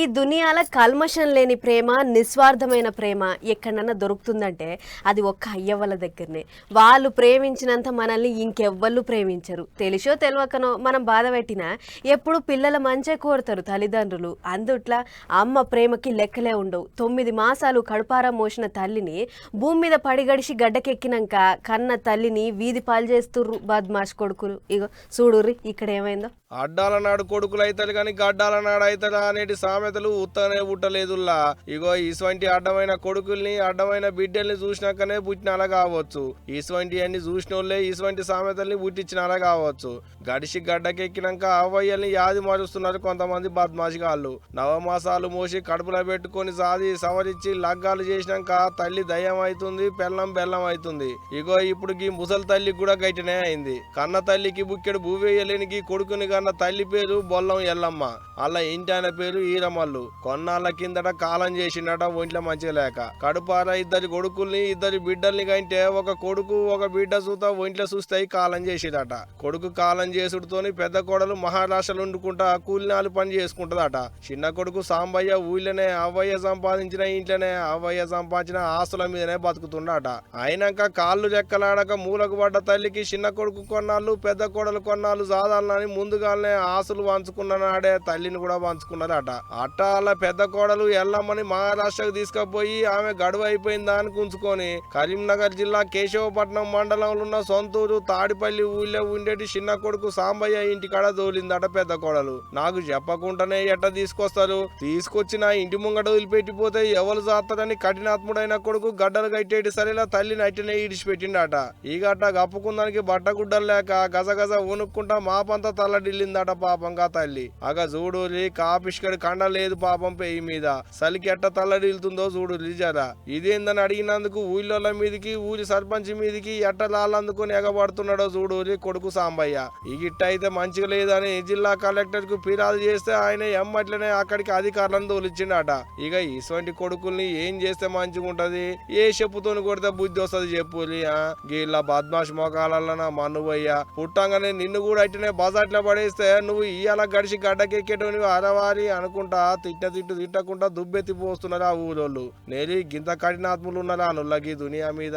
ఈ దునియాల కల్మషం లేని ప్రేమ నిస్వార్థమైన ప్రేమ ఎక్కడన్నా దొరుకుతుందంటే అది ఒక్క అయ్యవ్వల దగ్గరనే. వాళ్ళు ప్రేమించినంత మనల్ని ఇంకెవ్వళ్ళు ప్రేమించరు. తెలిసో తెలియకనో మనం బాధ పెట్టినా ఎప్పుడు పిల్లల మంచే కోరుతారు తల్లిదండ్రులు. అందుట్లా అమ్మ ప్రేమకి లెక్కలే ఉండవు. తొమ్మిది మాసాలు కడుపారా మోసిన తల్లిని భూమి మీద పడిగడిసి గడ్డకెక్కినాక కన్న తల్లిని వీధి పాలు చేస్తుర్రు బద్మాష్ కొడుకులు. ఇగో చూడుర్రి ఇక్కడ ఏమైందో. అడ్డాల నాడు కొడుకులు అవుతారు కానీ గడ్డాల నాడు అవుతారా అనేటి సామెతలు ఉత్తనే పుట్టలేదుల్లా. ఇగో ఇటువంటి అడ్డమైన కొడుకుల్ని అడ్డమైన బిడ్డల్ని చూసినాకనే పుట్టినాలా కావచ్చు. ఇటువంటి అన్ని చూసినోళ్ళే ఇటువంటి సామెతల్ని పుట్టించినాలా కావచ్చు. గడిచి గడ్డకెక్కినాక అవయ్యల్ని యాది మారుస్తున్నారు కొంతమంది బద్మాషిగాళ్ళు నవమాసాలు మోసి కడుపులో పెట్టుకొని సాది సవరించి లగ్గాలు చేసినాక తల్లి దయ్యం అవుతుంది పెళ్ళం బెల్లం అవుతుంది ఇగో ఇప్పుడు గీ ముసలి తల్లికి కూడా గట్టినే అయింది. కన్న తల్లికి బుక్కెడు భూవేయలేని కొడుకుని కన్న తల్లి పేరు బొల్లం ఎల్లమ్మ. అలా ఇంటి ఆయన పేరు ఈరమల్లు. కొన్నాళ్ళ కిందట కాలం చేసిండట ఒంట్లో మంచిగా లేక. కడుపార ఇద్దరి కొడుకుల్ని ఇద్దరి బిడ్డల్ని కంటే ఒక కొడుకు ఒక బిడ్డ చూత ఒంట్లో చూస్తాయి కాలం చేసేదట కొడుకు కాలం చేసుడుతోని పెద్ద కోడలు మహారాష్ట్రలో వండుకుంటా కూలినాలు పని చేసుకుంటుందట. చిన్న కొడుకు సాంబయ్య ఊళ్ళోనే అవ్వయ్య సంపాదించిన ఇంట్లోనే అవ్వయ్య సంపాదించిన ఆస్తుల మీదనే బతుకుతుండట. అయినాక కాళ్ళు రెక్కలాడక మూలకు పడ్డ తల్లికి చిన్న కొడుకు కొన్నాళ్ళు పెద్ద కోడలు కొన్నాళ్ళు సాధారణని వాళ్ళని ఆశలు పంచుకున్న నాడే తల్లిని కూడా పంచుకున్నారట అట్ట అలా పెద్ద కోడలు ఎల్లమ్మని మహారాష్ట్రకు తీసుకుపోయి ఆమె గడువు అయిపోయిందా అని ఉంచుకొని కరీంనగర్ జిల్లా కేశవపట్నం మండలంలో ఉన్న సొంతూరు తాడిపల్లి ఊళ్ళో ఉండేటి చిన్న కొడుకు సాంబయ్య ఇంటికాడ దోలిందట పెద్ద కోడలు. నాకు చెప్పకుండానే ఎట్ట తీసుకొస్తారు? తీసుకొచ్చి నా ఇంటి ముంగట వదిలిపెట్టిపోతే ఎవరు జాతారని కఠినాత్ముడైన కొడుకు గడ్డలు కట్టేటి సరేలా తల్లిని అట్టనే ఇడిచిపెట్టిండట ఈ గట్ట కప్పుకుందానికి బట్ట గుడ్డలు లేక గజగజ వణుక్కుంటా మాపంతా తల్లడిల్లిందట పాపంగా తల్లి. అగ చూడులి కాపిష్కడి కండ లేదు పాపం పెయ్యి మీద. సలికి ఎట్ట తల్లడిల్తుందో చూడు జరా. ఇదేందని అడిగినందుకు ఊళ్ళోళ్ళ మీదకి ఊరి సర్పంచ్ మీదికి ఎట్ట లాలందుకుని ఎగబడుతున్నాడో చూడులి కొడుకు సాంబయ్య. ఈ గిట్ట అయితే మంచిగా లేదని జిల్లా కలెక్టర్కు ఫిర్యాదు చేస్తే ఆయన ఎమ్మట్లనే అక్కడికి అధికారులను తోలిచ్చిండట. ఇక ఇటువంటి కొడుకుల్ని ఏం చేస్తే మంచిగా ఉంటది ఏ చెప్పుతోని కొడితే బుద్ధి వస్తుంది చెప్పులి గీళ్ళ బద్మాష్ మొఖాలన్న మన్నువయ్య. పుట్టంగానే నిన్ను కూడా అట్టినే పడి పడేస్తే నువ్వు ఇయ్యాల గడిచి గడ్డకెక్కేటోని అరవారి అనుకుంటా తిట్ట తిట్టు తిట్టకుండా దుబ్బెత్తి పోస్తున్నారా ఊరోళ్ళు. నేలి గింత కఠినాత్ములు ఉన్నారా నుల్లకి దునియా మీద